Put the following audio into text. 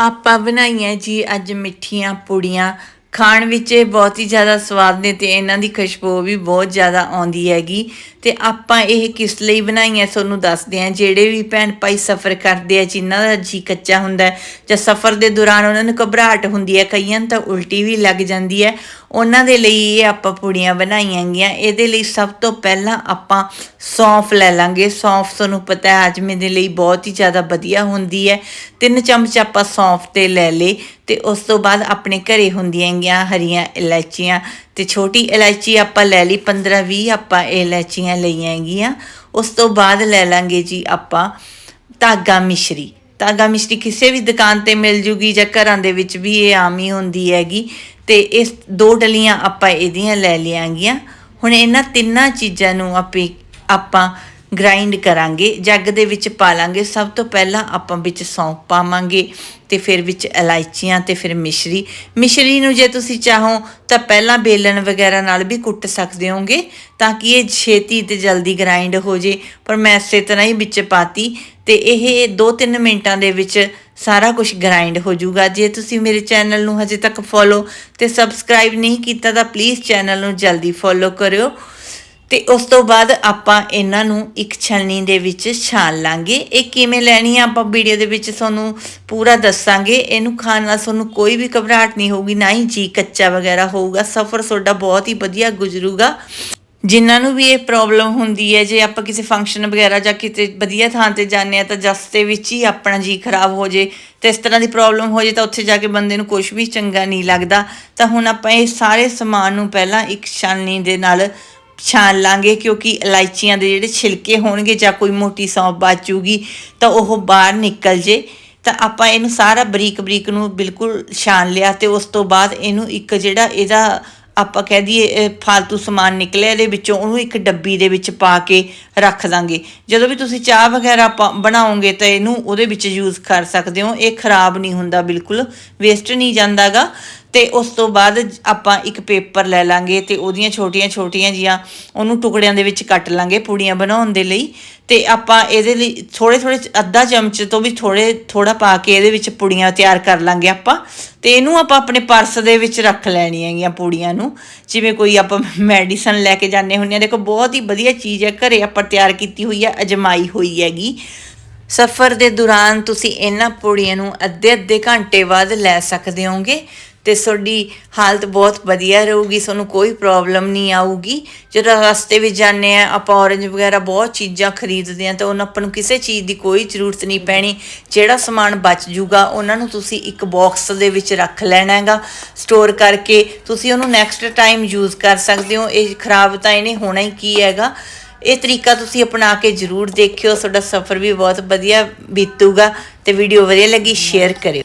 ਆਪਾਂ ਬਣਾਈਆਂ ਜੀ ਅੱਜ ਮਿੱਠੀਆਂ ਪੁੜੀਆਂ। ਖਾਣ ਵਿੱਚ ਇਹ ਬਹੁਤ ਹੀ ਜ਼ਿਆਦਾ ਸਵਾਦ ਨੇ ਤੇ ਇਹਨਾਂ ਦੀ ਖੁਸ਼ਬੂ ਵੀ ਬਹੁਤ ਜ਼ਿਆਦਾ ਆਉਂਦੀ ਹੈਗੀ। ਤੇ ਆਪਾਂ ਇਹ ਕਿਸ ਲਈ ਬਣਾਈਆਂ ਤੁਹਾਨੂੰ ਦੱਸਦੇ ਹਾਂ। ਜਿਹੜੇ ਵੀ ਭੈਣ ਭਾਈ ਸਫ਼ਰ ਕਰਦੇ ਆ, ਜਿਨ੍ਹਾਂ ਦਾ ਜੀ ਕੱਚਾ ਹੁੰਦਾ ਜਾਂ ਸਫ਼ਰ ਦੇ ਦੌਰਾਨ ਉਹਨਾਂ ਨੂੰ ਘਬਰਾਹਟ ਹੁੰਦੀ ਹੈ, ਕਈਆਂ ਨੂੰ ਤਾਂ ਉਲਟੀ ਵੀ ਲੱਗ ਜਾਂਦੀ ਹੈ। ਉਹਨਾਂ ਦੇ ਲਈ ਇਹ ਆਪਾਂ ਪੁੜੀਆਂ ਬਣਾਈਆਂ ਗੀਆਂ ਇਹਦੇ ਲਈ ਸਭ ਤੋਂ ਪਹਿਲਾਂ ਆਪਾਂ ਸੌਂਫ ਲੈ ਲਾਂਗੇ। ਸੌਂਫ ਤੁਹਾਨੂੰ ਪਤਾ ਹੈ, ਹਾਜਮੇ ਦੇ ਲਈ ਬਹੁਤ ਹੀ ਜ਼ਿਆਦਾ ਵਧੀਆ ਹੁੰਦੀ ਹੈ। ਤਿੰਨ ਚਮਚ ਆਪਾਂ ਸੌਂਫ ਤੇ ਲੈ ਲੇ ਤੇ ਉਸ ਤੋਂ ਬਾਅਦ ਆਪਣੇ ਘਰੇ ਹੁੰਦੀਆਂ ਗੀਆਂ ਹਰੀਆਂ ਇਲਾਇਚੀਆਂ ਤੇ ਛੋਟੀ ਇਲਾਇਚੀ ਆਪਾਂ ਲੈ ਲਈ 15 20 ਆਪਾਂ ਇਹ ਇਲਾਇਚੀਆਂ ਲਈਆਂ ਗੀਆਂ ਉਸ ਤੋਂ ਬਾਅਦ ਲੈ ਲਾਂਗੇ ਜੀ ਆਪਾਂ ਧਾਗਾ ਮਿਸ਼ਰੀ। ਧਾਗਾ ਮਿਸ਼ਰੀ ਕਿਸੇ ਵੀ ਦੁਕਾਨ ਤੇ ਮਿਲ ਜੂਗੀ ਜਾਂ ਘਰਾਂ ਦੇ ਵਿੱਚ ਵੀ ਇਹ ਆਮ ਹੀ ਹੁੰਦੀ ਹੈਗੀ ਤੇ ਇਸ ਦੋ ਡਲੀਆਂ ਆਪਾਂ ਇਹਦੀਆਂ ਲੈ ਲਿਆਂਗੀਆਂ ਹੁਣ ਇਹਨਾਂ ਤਿੰਨਾਂ ਚੀਜ਼ਾਂ ਨੂੰ ਆਪੇ ਆਪਾਂ ਗ੍ਰਾਈਂਡ ਕਰਾਂਗੇ, ਜੱਗ ਦੇ ਵਿੱਚ ਪਾ ਲਾਂਗੇ ਸਭ ਤੋਂ ਪਹਿਲਾਂ ਆਪਾਂ ਵਿੱਚ ਸੌਂਫ ਪਾਵਾਂਗੇ ਤੇ ਫਿਰ ਵਿੱਚ ਇਲਾਇਚੀਆਂ ਤੇ ਫਿਰ ਮਿਸ਼ਰੀ। ਮਿਸ਼ਰੀ ਨੂੰ ਜੇ ਤੁਸੀਂ ਚਾਹੋ ਤਾਂ ਪਹਿਲਾਂ ਬੇਲਣ ਵਗੈਰਾ ਨਾਲ ਵੀ ਕੁੱਟ ਸਕਦੇ ਹੋਗੇ ਤਾਂ ਕਿ ਇਹ ਛੇਤੀ ਤੇ ਜਲਦੀ ਗ੍ਰਾਈਂਡ ਹੋ ਜੇ। ਪਰ ਮੈਂ ਇਸੇ ਤਰ੍ਹਾਂ ਹੀ ਵਿੱਚ ਪਾਤੀ ਤੇ ਇਹ 2-3 ਮਿੰਟਾਂ ਦੇ ਵਿੱਚ ਸਾਰਾ ਕੁਝ ਗ੍ਰਾਈਂਡ ਹੋ ਜਾਊਗਾ। ਜੇ ਤੁਸੀਂ ਮੇਰੇ ਚੈਨਲ ਨੂੰ ਹਜੇ ਤੱਕ ਫੋਲੋ ਤੇ ਸਬਸਕ੍ਰਾਈਬ ਨਹੀਂ ਕੀਤਾ ਤਾਂ ਪਲੀਜ਼ ਚੈਨਲ ਨੂੰ ਜਲਦੀ ਫੋਲੋ ਕਰਿਓ। ਤੇ ਉਸ ਤੋਂ ਬਾਅਦ ਆਪਾਂ ਇਹਨਾਂ ਨੂੰ ਇੱਕ ਛਲਣੀ ਦੇ ਵਿੱਚ ਛਾਣ ਲਾਂਗੇ। ਇਹ ਕਿਵੇਂ ਲੈਣੀ ਆ ਆਪਾਂ ਵੀਡੀਓ ਦੇ ਵਿੱਚ ਤੁਹਾਨੂੰ ਪੂਰਾ ਦੱਸਾਂਗੇ। ਇਹਨੂੰ ਖਾਣ ਨਾਲ ਤੁਹਾਨੂੰ ਕੋਈ ਵੀ ਘਬਰਾਹਟ ਨਹੀਂ ਹੋਊਗੀ, ਨਾ ਹੀ ਜੀ ਕੱਚਾ ਵਗੈਰਾ ਹੋਊਗਾ। ਸਫ਼ਰ ਤੁਹਾਡਾ ਬਹੁਤ ਹੀ ਵਧੀਆ ਗੁਜ਼ਰੂਗਾ। ਜਿਨ੍ਹਾਂ ਨੂੰ ਵੀ ਇਹ ਪ੍ਰੋਬਲਮ ਹੁੰਦੀ ਹੈ, ਜੇ ਆਪਾਂ ਕਿਸੇ ਫੰਕਸ਼ਨ ਵਗੈਰਾ ਜਾਂ ਕਿਤੇ ਵਧੀਆ ਥਾਂ ਤੇ ਜਾਂਦੇ ਆ ਤਾਂ ਜਸਤੇ ਵਿੱਚ ਹੀ ਆਪਣਾ ਜੀ ਖਰਾਬ ਹੋ ਜੇ ਤੇ ਇਸ ਤਰ੍ਹਾਂ ਦੀ ਪ੍ਰੋਬਲਮ ਹੋ ਜੇ ਤਾਂ ਉੱਥੇ ਜਾ ਕੇ ਬੰਦੇ ਨੂੰ ਕੁਝ ਵੀ ਚੰਗਾ ਨਹੀਂ ਲੱਗਦਾ। ਤਾਂ ਹੁਣ ਆਪਾਂ ਇਹ ਸਾਰੇ ਸਮਾਨ ਨੂੰ ਪਹਿਲਾਂ ਇੱਕ ਛਾਨਣੀ ਦੇ ਨਾਲ ਛਾਣ ਲਾਂਗੇ ਕਿਉਂਕਿ ਇਲਾਇਚੀਆਂ ਦੇ ਜਿਹੜੇ ਛਿਲਕੇ ਹੋਣਗੇ ਜਾਂ ਕੋਈ ਮੋਟੀ ਸੌਂਫ ਬਚੂਗੀ ਤਾਂ ਉਹ ਬਾਹਰ ਨਿਕਲ ਜੇ। ਤਾਂ ਆਪਾਂ ਇਹਨੂੰ ਸਾਰਾ ਬਰੀਕ ਬਰੀਕ ਨੂੰ ਬਿਲਕੁਲ ਛਾਣ ਲਿਆ ਤੇ ਉਸ ਤੋਂ ਬਾਅਦ ਇਹਨੂੰ ਇੱਕ ਜਿਹੜਾ ਇਹਦਾ ਆਪਾਂ ਕਹਿ ਦਈਏ, ਇਹ ਫालतू ਸਮਾਨ ਨਿਕਲਿਆ ਇਹਦੇ ਵਿੱਚੋਂ, ਉਹਨੂੰ ਇੱਕ ਡੱਬੀ ਦੇ ਵਿੱਚ ਪਾ ਕੇ ਰੱਖ ਦਾਂਗੇ। ਜਦੋਂ ਵੀ ਤੁਸੀਂ ਚਾਹ ਵਗੈਰਾ ਪਾ- ਬਣਾਓਗੇ ਤਾਂ ਇਹਨੂੰ ਉਹਦੇ ਵਿੱਚ ਯੂਜ਼ ਕਰ ਸਕਦੇ ਹੋ। ਇਹ ਖਰਾਬ ਨਹੀਂ ਹੁੰਦਾ, ਬਿਲਕੁਲ ਵੇਸਟ ਨਹੀਂ ਜਾਂਦਾਗਾ। ਤੇ ਉਸ ਤੋਂ ਬਾਅਦ ਆਪਾਂ ਇੱਕ ਪੇਪਰ ਲੈ ਲਾਂਗੇ ਤੇ ਉਹਦੀਆਂ ਛੋਟੀਆਂ ਛੋਟੀਆਂ ਜੀਆਂ ਉਹਨੂੰ ਟੁਕੜਿਆਂ ਦੇ ਵਿੱਚ ਕੱਟ ਲਾਂਗੇ ਪੂੜੀਆਂ ਬਣਾਉਣ ਦੇ ਲਈ ਤੇ ਆਪਾਂ ਇਹਦੇ ਲਈ ਥੋੜੇ ਥੋੜੇ ਅੱਧਾ ਚਮਚ ਤੋਂ ਵੀ ਥੋੜੇ ਥੋੜਾ ਪਾ ਕੇ ਇਹਦੇ ਵਿੱਚ ਪੂੜੀਆਂ ਤਿਆਰ ਕਰ ਲਾਂਗੇ ਆਪਾਂ ਤੇ ਇਹਨੂੰ ਆਪਾਂ ਆਪਣੇ ਪਰਸ ਦੇ ਵਿੱਚ ਰੱਖ ਲੈਣੀ ਹੈਗੀਆਂ ਪੂੜੀਆਂ ਨੂੰ। ਜਿਵੇਂ ਕੋਈ ਆਪਾਂ ਮੈਡੀਸਨ ਲੈ ਕੇ ਜਾਂਦੇ ਹੁੰਦੇ ਆ ਦੇਖੋ ਬਹੁਤ ਹੀ ਵਧੀਆ ਚੀਜ਼ ਹੈ। ਘਰੇ ਆਪਾਂ ਤਿਆਰ ਕੀਤੀ ਹੋਈ ਹੈ, ਅਜਮਾਈ ਹੋਈ ਹੈਗੀ। ਸਫ਼ਰ ਦੇ ਦੌਰਾਨ ਤੁਸੀਂ ਇਹਨਾਂ ਪੂੜੀਆਂ ਨੂੰ ਅੱਧੇ ਅੱਧੇ ਘੰਟੇ ਬਾਅਦ ਲੈ ਸਕਦੇ ਹੋਗੇ ਤੇ ਤੁਹਾਡੀ ਹਾਲਤ ਬਹੁਤ ਵਧੀਆ ਰਹੂਗੀ, ਤੁਹਾਨੂੰ ਕੋਈ ਪ੍ਰੋਬਲਮ ਨਹੀਂ ਆਊਗੀ। ਜਦੋਂ ਰਸਤੇ ਵਿੱਚ ਜਾਂਦੇ ਆ, ਆਪਾਂ ਔਰੰਜ ਵਗੈਰਾ ਬਹੁਤ ਚੀਜ਼ਾਂ ਖਰੀਦਦੇ ਆ, ਤਾਂ ਉਹਨਾਂ ਆਪਾਂ ਨੂੰ ਕਿਸੇ ਚੀਜ਼ ਦੀ ਕੋਈ ਜ਼ਰੂਰਤ ਨਹੀਂ ਪੈਣੀ। ਜਿਹੜਾ ਸਮਾਨ ਬਚ ਜੂਗਾ ਉਹਨਾਂ ਨੂੰ ਤੁਸੀਂ ਇੱਕ ਬਾਕਸ ਦੇ ਵਿੱਚ ਰੱਖ ਲੈਣਾ ਹੈਗਾ। ਸਟੋਰ ਕਰਕੇ ਤੁਸੀਂ ਉਹਨੂੰ ਨੈਕਸਟ ਟਾਈਮ ਯੂਜ਼ ਕਰ ਸਕਦੇ ਹੋ। ਇਹ ਖਰਾਬ ਤਾਂ ਇਹਨੇ ਹੋਣਾ ਹੀ ਕੀ ਹੈਗਾ। ਇਹ ਤਰੀਕਾ ਤੁਸੀਂ ਅਪਣਾ ਕੇ ਜਰੂਰ ਦੇਖਿਓ। ਤੁਹਾਡਾ ਸਫ਼ਰ ਵੀ ਬਹੁਤ ਵਧੀਆ ਬੀਤੂਗਾ ਤੇ ਵੀਡੀਓ ਵਧੀਆ ਲੱਗੀ ਸ਼ੇਅਰ ਕਰਿਓ।